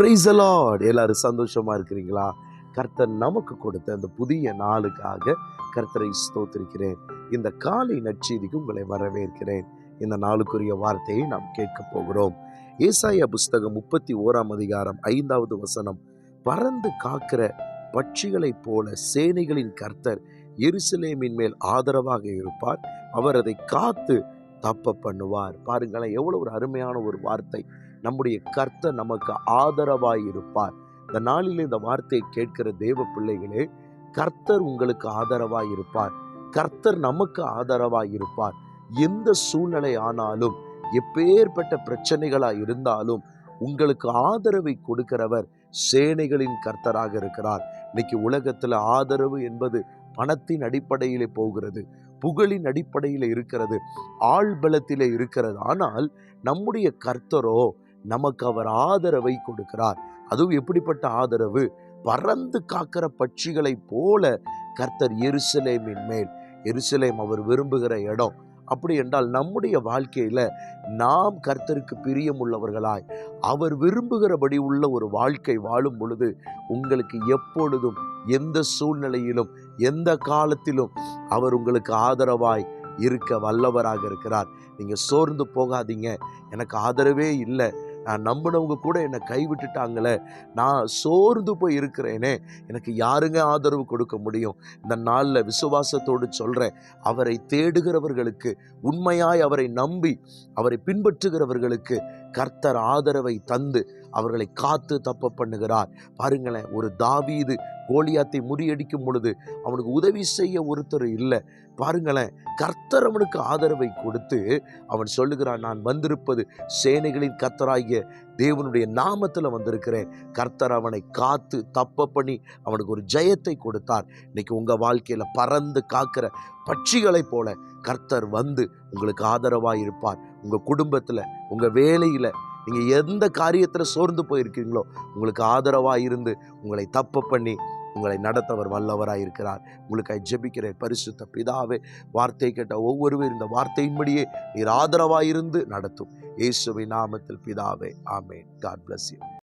Price Lord எல்லாரும் சந்தோஷமாக இருக்கிறீங்களா? கர்த்தர் நமக்கு கொடுத்த அந்த புதிய நாளுக்காக கர்த்தரை ஸ்தோத்திருக்கிறேன். இந்த காலை நற்செய்திக்கு உங்களை வரவேற்கிறேன். இந்த நாளுக்குரிய வார்த்தையை நாம் கேட்கப் போகிறோம். ஏசாய புஸ்தகம் முப்பத்தி ஓராம் அதிகாரம் ஐந்தாவது வசனம். பறந்து காக்கிற பட்சிகளைப் போல சேனைகளின் கர்த்தர் எருசலேமின் மேல் ஆதரவாக இருப்பார். அவர் அதை காத்து தப்ப பண்ணுவார். பாருங்களேன் எவ்வளவு ஒரு அருமையான ஒரு வார்த்தை. நம்முடைய கர்த்தர் நமக்கு ஆதரவாய் இருப்பார். இந்த நாளில் இந்த வார்த்தையை கேட்கிற தேவ பிள்ளைகளே கர்த்தர் உங்களுக்கு ஆதரவாய் இருப்பார். கர்த்தர் நமக்கு ஆதரவாய் இருப்பார். எந்த சூழ்நிலை ஆனாலும் எப்பேற்பட்ட பிரச்சனைகளா இருந்தாலும் உங்களுக்கு ஆதரவை கொடுக்கிறவர் சேனைகளின் கர்த்தராக இருக்கிறார். இன்னைக்கு உலகத்துல ஆதரவு என்பது பணத்தின் அடிப்படையிலே போகிறது. புகழின் அடிப்படையில் இருக்கிறது ஆழ்பலத்தில் இருக்கிறது. ஆனால் நம்முடைய கர்த்தரோ நமக்கு அவர் ஆதரவை கொடுக்கிறார். அதுவும் எப்படிப்பட்ட ஆதரவு? பறந்து காக்கிற பட்சிகளைப் போல கர்த்தர் எருசலேமின் மேல் எருசலேம் அவர் விரும்புகிற இடம். அப்படி என்றால் நம்முடைய வாழ்க்கையில் நாம் கர்த்தருக்கு பிரியமுள்ளவர்களாய் அவர் விரும்புகிறபடி உள்ள ஒரு வாழ்க்கை வாழும் பொழுது உங்களுக்கு எப்பொழுதும் எந்த சூழ்நிலையிலும் எந்த காலத்திலும் அவர் உங்களுக்கு ஆதரவாய் இருக்க வல்லவராக இருக்கிறார். நீங்கள் சோர்ந்து போகாதீங்க. எனக்கு ஆதரவே இல்லை. நான் நம்பினவங்க கூட என்னை கைவிட்டுட்டாங்களே. நான் சோர்ந்து போய் இருக்கிறேனே. எனக்கு யாருங்க ஆதரவு கொடுக்க முடியும்? இந்த நாளில் விசுவாசத்தோடு சொல்கிறேன் அவரை தேடுகிறவர்களுக்கு உண்மையாய் அவரை நம்பி அவரை பின்பற்றுகிறவர்களுக்கு கர்த்தர் ஆதரவை தந்து அவர்களை காத்து தப்ப பண்ணுகிறார். பாருங்களேன் ஒரு தாவீது கோலியாத்தை முறியடிக்கும் பொழுது அவனுக்கு உதவி செய்ய ஒருத்தர் இல்லை. பாருங்களேன் கர்த்தர் அவனுக்கு ஆதரவை கொடுத்து அவன் சொல்லுகிறான் நான் வந்திருப்பது சேனைகளின் கர்த்தராகிய தேவனுடைய நாமத்தில் வந்திருக்கிறேன். கர்த்தர் அவனை காத்து தப்ப பண்ணி அவனுக்கு ஒரு ஜெயத்தை கொடுத்தார். இன்னைக்கு உங்கள் வாழ்க்கையில் பறந்து காக்கிற பட்சிகளைப் போல கர்த்தர் வந்து உங்களுக்கு ஆதரவாக இருப்பார் உங்கள் குடும்பத்தில் உங்கள் வேலையில் நீங்கள் எந்த காரியத்தில் சோர்ந்து போயிருக்கீங்களோ உங்களுக்கு ஆதரவாக இருந்து உங்களை தப்ப பண்ணி உங்களை நடத்தவர் வல்லவராக இருக்கிறார். உங்களுக்காக ஜெபிக்கிறேன் பரிசுத்த பிதாவே வார்த்தை கேட்ட ஒவ்வொருவர் இந்த வார்த்தையின்படியே நீர் ஆதரவாக இருந்து நடத்தும். இயேசுவின் நாமத்தில் பிதாவே ஆமென். God bless you